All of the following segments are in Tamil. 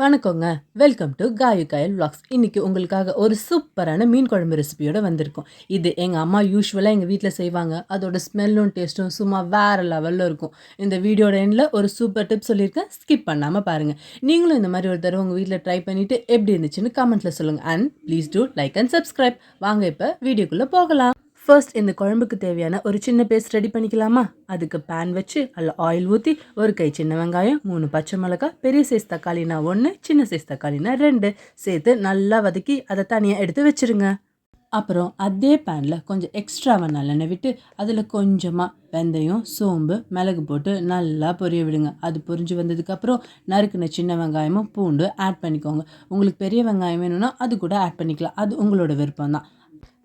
வணக்கங்க. வெல்கம் டு காயு காயல் vlogs. இன்றைக்கி உங்களுக்காக ஒரு சூப்பரான மீன் குழம்பு ரெசிபியோடு வந்திருக்கோம். இது எங்கள் அம்மா யூஸ்வலாக எங்கள் வீட்டில் செய்வாங்க. அதோட ஸ்மெல்லும் டேஸ்ட்டும் சும்மா வேறு லெவலில் இருக்கும். இந்த வீடியோட எண்டில் ஒரு சூப்பர் டிப் சொல்லியிருக்கேன். ஸ்கிப் பண்ணாமல் பாருங்கள் நீங்களும் இந்த மாதிரி ஒரு தடவை உங்கள் வீட்டில் ட்ரை பண்ணிவிட்டு எப்படி இருந்துச்சுன்னு கமெண்ட்டில் சொல்லுங்கள் and please do like and subscribe வாங்க இப்போ வீடியோக்குள்ளே போகலாம். ஃபர்ஸ்ட் இந்த குழம்புக்கு தேவையான ஒரு சின்ன பேஸ்ட் ரெடி பண்ணிக்கலாமா? அதுக்கு பேன் வச்சு அதில் ஆயில் ஊற்றி ஒரு கை சின்ன வெங்காயம் மூணு பச்சை மிளகாய் பெரிய சைஸ் தக்காளினா ஒன்று சின்ன சைஸ் தக்காளினா ரெண்டு. சேர்த்து நல்லா வதக்கி அதை தனியாக எடுத்து வச்சுருங்க. அப்புறம் அதே பேனில் கொஞ்சம் எக்ஸ்ட்ராவாக நல்லெண்ணெய் விட்டு அதில் கொஞ்சமாக வெந்தயம் சோம்பு மிளகு போட்டு நல்லா பொரிய விடுங்க. அது பொரிஞ்சு வந்ததுக்கப்புறம் நறுக்குன சின்ன வெங்காயமும் பூண்டு ஆட் பண்ணிக்கோங்க. உங்களுக்கு பெரிய வெங்காயம் வேணும்னா அது கூட ஆட் பண்ணிக்கலாம். அது உங்களோட விருப்பம் தான்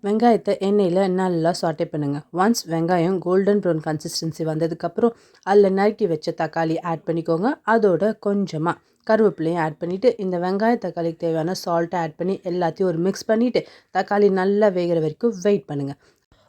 வெங்காயத்தை எண்ணெயில் நல்லா சாட்டே பண்ணுங்கள் ஒன்ஸ் வெங்காயம் கோல்டன் ப்ரௌன் கன்சிஸ்டன்சி வந்ததுக்கப்புறம் அதில் நறுக்கி வச்ச தக்காளி ஆட் பண்ணிக்கோங்க. அதோட கொஞ்சமாக கருவேப்பிலையும் ஆட் பண்ணிவிட்டு இந்த வெங்காய தக்காளிக்கு தேவையான சால்ட்டை ஆட் பண்ணி எல்லாத்தையும் ஒரு மிக்ஸ் பண்ணிவிட்டு தக்காளி நல்லா வேகிற வரைக்கும் வெயிட் பண்ணுங்கள்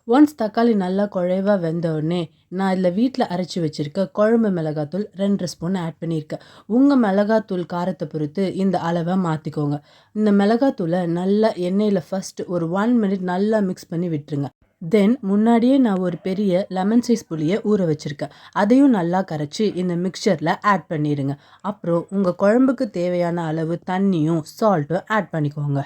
ஒன்ஸ் தக்காளி நல்லா குழைவாக வெந்தோடனே நான் இதில் வீட்டில் அரைச்சி வச்சுருக்க குழம்பு மிளகாத்தூள் ரெண்டு ஸ்பூன் ஆட் பண்ணியிருக்கேன் உங்கள் மிளகாத்தூள் காரத்தை பொறுத்து இந்த அளவை மாற்றிக்கோங்க இந்த மிளகாத்தூளை நல்லா எண்ணெயில் ஃபஸ்ட்டு ஒரு ஒன் மினிட் நல்லா மிக்ஸ் பண்ணி விட்டுருங்க. தென் முன்னாடியே நான் ஒரு பெரிய லெமன் சைஸ் புளியை ஊற வச்சுருக்கேன் அதையும் நல்லா கரைச்சி இந்த மிக்சரில் ஆட் பண்ணிடுங்க அப்புறம் உங்கள் குழம்புக்கு தேவையான அளவு தண்ணியும் சால்ட்டும் ஆட் பண்ணிக்கோங்க.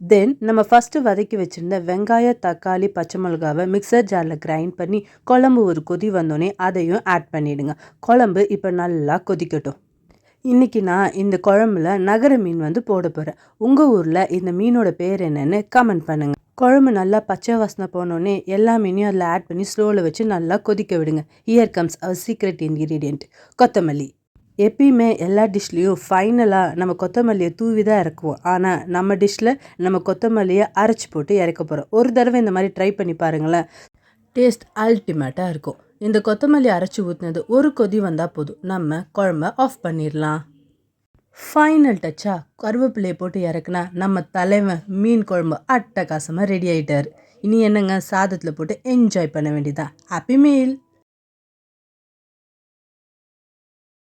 தென் நம்ம ஃபஸ்ட்டு வதக்கி வச்சுருந்த வெங்காய தக்காளி பச்சை மிளகாவை மிக்சர் ஜாரில் கிரைண்ட் பண்ணி குழம்பு ஒரு கொதி வந்தோடனே அதையும் ஆட் பண்ணிவிடுங்க குழம்பு இப்போ நல்லா கொதிக்கட்டும். இன்றைக்கி நான் இந்த குழம்புல நகர மீன் வந்து போட போகிறேன் உங்கள் ஊரில் இந்த மீனோட பேர் என்னென்னு கமெண்ட் பண்ணுங்கள் குழம்பு நல்லா பச்சை வாசனை போனோடனே எல்லா மீனையும் அதில் ஆட் பண்ணி ஸ்லோவில் வச்சு நல்லா கொதிக்க விடுங்க. Here comes our secret ingredient கொத்தமல்லி. எப்பயுமே எல்லா டிஷ்லேயும் ஃபைனலாக நம்ம கொத்தமல்லியை தூவி தான் இறக்குவோம். ஆனால் நம்ம டிஷ்ஷில் நம்ம கொத்தமல்லியை அரைச்சி போட்டு இறக்க போகிறோம் ஒரு தடவை இந்த மாதிரி ட்ரை பண்ணி பாருங்களேன். டேஸ்ட் அல்டிமேட்டாக இருக்கும். இந்த கொத்தமல்லி அரைச்சி ஊற்றினது ஒரு கொதி வந்தால் போதும். நம்ம குழம்ப ஆஃப் பண்ணிடலாம். ஃபைனல் டச்சா கருவேப்பிலையை போட்டு இறக்குனா நம்ம தலைவன் மீன் குழம்பு அட்டகாசமாக ரெடி ஆகிட்டார் இனி என்னங்க சாதத்தில் போட்டு என்ஜாய் பண்ண வேண்டியதான் ஹாப்பி மீல்